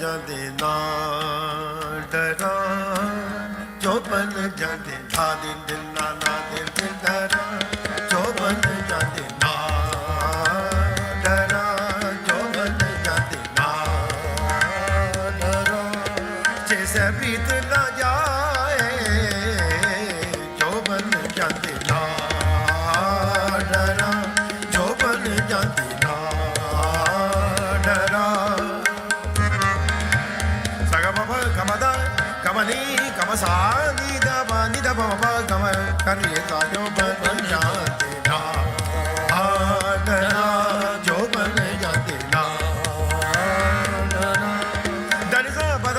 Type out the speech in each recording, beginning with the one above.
ਜਾਂਦੇ ਨਾ ਡਰਾ, ਜੋ ਚੋਬਨ ਜਾਂਦੇ ਨਾ ਦਿਨ ਦਿਨ ਨਾ ਨਾ ਦਿਨ ਦਿਨ ਡਰਾ ਚੋਬਨ ਜਾਂਦੇ ਨਾ ਡਰਾ ਚੋਬਨ ਜਾਂਦੇ ਨਾ ਡਰਾ। ਜੈਸੇ ਬੀਤ ਨਾ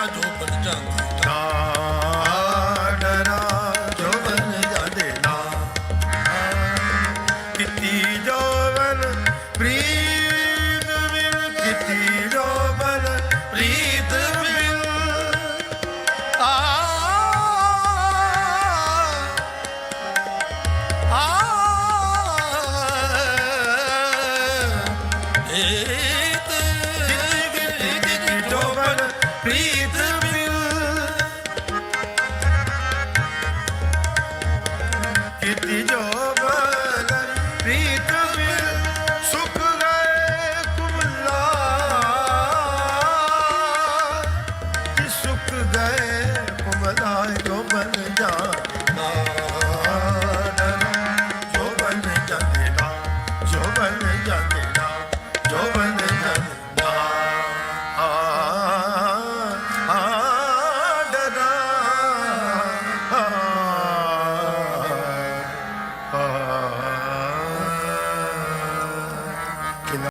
રાજો પર yeah.